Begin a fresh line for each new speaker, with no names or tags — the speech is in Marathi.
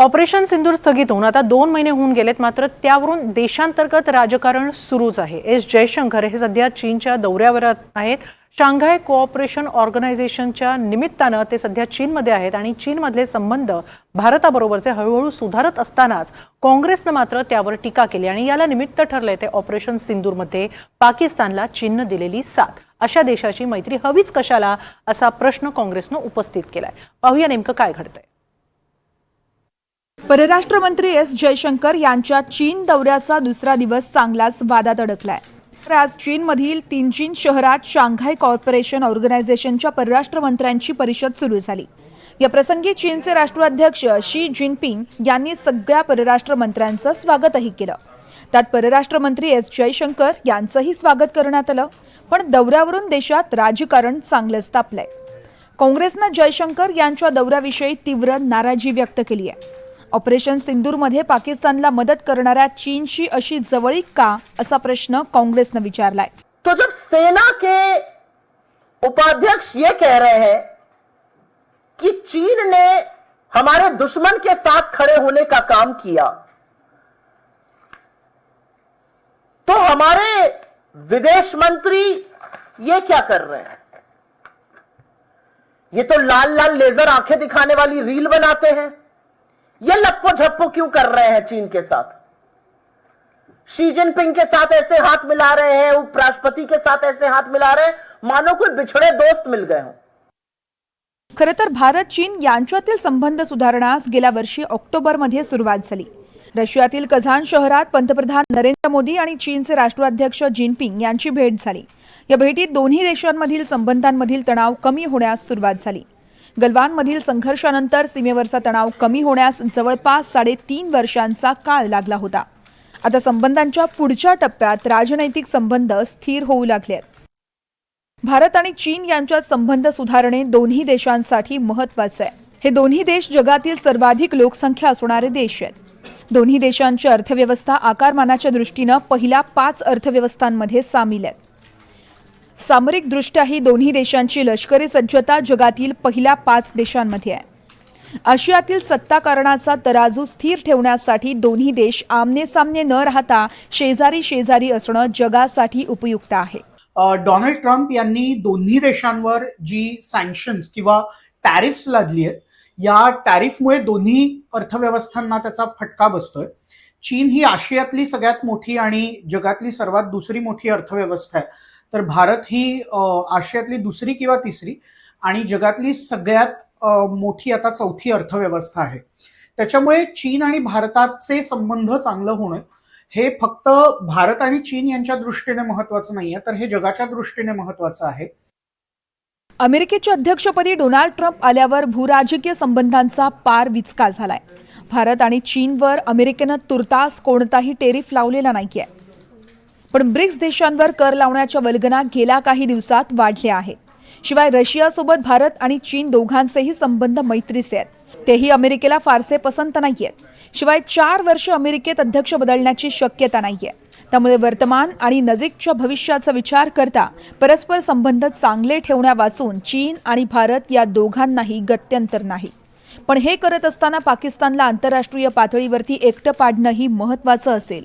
ऑपरेशन सिंदूर स्थगित होऊन आता दोन महिने होऊन गेलेत मात्र त्यावरून देशांतर्गत राजकारण सुरूच आहे. एस जयशंकर हे सध्या चीनच्या दौऱ्यावर आहेत. शांघाय कोऑपरेशन ऑर्गनायझेशनच्या निमित्तानं ते सध्या चीनमध्ये आहेत आणि चीनमधले संबंध भारताबरोबरचे हळूहळू सुधारत असतानाच काँग्रेसनं मात्र त्यावर टीका केली आणि याला निमित्त ठरलंय ते ऑपरेशन सिंदूरमध्ये पाकिस्तानला चीननं दिलेली साथ. अशा देशाची मैत्री हवीच कशाला असा प्रश्न काँग्रेसनं उपस्थित केलाय. पाहूया नेमकं काय घडतंय.
परराष्ट्र मंत्री एस जयशंकर यांच्या चीन दौऱ्याचा दुसरा दिवस चांगलाच वादात अडकलाय. तर आज चीनमधील तिनचीन शहरात शांघाय कॉर्पोरेशन ऑर्गनायझेशनच्या परराष्ट्र मंत्र्यांची परिषद सुरू झाली. या प्रसंगी चीनचे राष्ट्राध्यक्ष शी जिनपिंग यांनी सगळ्या परराष्ट्र मंत्र्यांचं स्वागतही केलं. त्यात परराष्ट्र मंत्री एस जयशंकर यांचंही स्वागत करण्यात आलं पण दौऱ्यावरून देशात राजकारण चांगलंच तापलंय. काँग्रेसनं जयशंकर यांच्या दौऱ्याविषयी तीव्र नाराजी व्यक्त केली आहे ऑपरेशन सिंदूरमध्ये पाकिस्तानला मदत करणाऱ्या चीनशी अशी जवळीक का असा प्रश्न काँग्रेसनं विचारलाय.
तो जब सेना के उपाध्यक्ष ये कह रहे हैं कि चीन ने हमारे दुश्मन के साथ खड़े होने का काम किया तो हमारे विदेश मंत्री ये क्या कर रहे हैं? ये तो लाल लाल लेजर आंखें दिखाने वाली रील बनाते हैं। ये लप्पो झप्पो क्यों कर रहे हैं चीन के साथ? शी जिनपिंग के साथ ऐसे हाथ मिला रहे हैं उपराष्ट्रपति के साथ ऐसे हाथ मिला रहे हैं। मानो कोई बिछड़े दोस्त मिल गए हों।
खरं तर भारत चीन यांच्यातील संबंध सुधारण्यास गेल्या वर्षी ऑक्टोबरमध्ये सुरुवात झाली. रशियातील कझान शहरात पंतप्रधान नरेंद्र मोदी आणि चीनचे राष्ट्राध्यक्ष जिनपिंग यांची भेट झाली. या भेटीत दोन्ही देशांमधील संबंधांमधील तणाव कमी होण्यास सुरुवात झाली. गलवानमधील संघर्षानंतर सीमेवरचा तणाव कमी होण्यास जवळपास साडेतीन वर्षांचा काळ लागला होता. आता संबंधांच्या पुढच्या टप्प्यात राजनैतिक संबंध स्थिर होऊ लागले आहेत. भारत आणि चीन यांच्यात संबंध सुधारणे दोन्ही देशांसाठी महत्त्वाचे आहे. हे दोन्ही देश जगातील सर्वाधिक लोकसंख्या असणारे देश आहेत. दोन्ही देशांची अर्थव्यवस्था आकारमानाच्या दृष्टीनं पहिल्या पाच अर्थव्यवस्थांमध्ये सामील आहेत. सामरिकदृष्ट्याही दोन्ही देशांची लष्करी सज्जता जगातील पहिल्या पाच देशांमध्ये आहे. आशियातील सत्ताकारणाचा तराजू स्थिर ठेवण्यासाठी दोन्ही देश आमने सामने न राहता शेजारी शेजारी असणं जगासाठी उपयुक्त आहे.
डोनाल्ड ट्रम्प यांनी दोन्ही देशांवर जी सँक्शन्स किंवा टॅरिफ्स लादली आहेत या टॅरिफमुळे दोन्ही अर्थव्यवस्थांना त्याचा फटका बसतोय. चीन ही आशियातली सगळ्यात मोठी आणि जगातली सर्वात दुसरी मोठी अर्थव्यवस्था आहे. तर भारत ही आशियातली दुसरी किंवा तिसरी आणि जगातली सगळ्यात मोठी आता चौथी अर्थव्यवस्था आहे. त्याच्यामुळे चीन आणि भारताचे संबंध चांगलं होणं हे फक्त भारत आणि चीन यांच्या दृष्टीने महत्वाचं नाहीये तर हे जगाच्या दृष्टीने महत्वाचं आहे.
अमेरिकेच्या अध्यक्षपदी डोनाल्ड ट्रम्प आल्यावर भूराजकीय संबंधांचा पार विचका झालाय. भारत आणि चीनवर अमेरिकेनं तुर्तास कोणताही टेरिफ लावलेला नाहीये. पण ब्रिक्स देशांवर कर लावण्याच्या वल्गना गेल्या काही दिवसात वाढल्या आहेत. शिवाय रशियासोबत भारत आणि चीन दोघांचेही संबंध मैत्रीचे आहेत. तेही अमेरिकेला फारसे पसंत नाही आहेत शिवाय चार वर्ष अमेरिकेत अध्यक्ष बदलण्याची शक्यता नाही आहे त्यामुळे वर्तमान आणि नजीकच्या भविष्याचा विचार करता परस्पर संबंध चांगले ठेवण्या वाचून चीन आणि भारत या दोघांनाही गत्यंतर नाही. पण हे करत असताना पाकिस्तानला आंतरराष्ट्रीय पातळीवरती एकटं पाडणंही महत्वाचं असेल.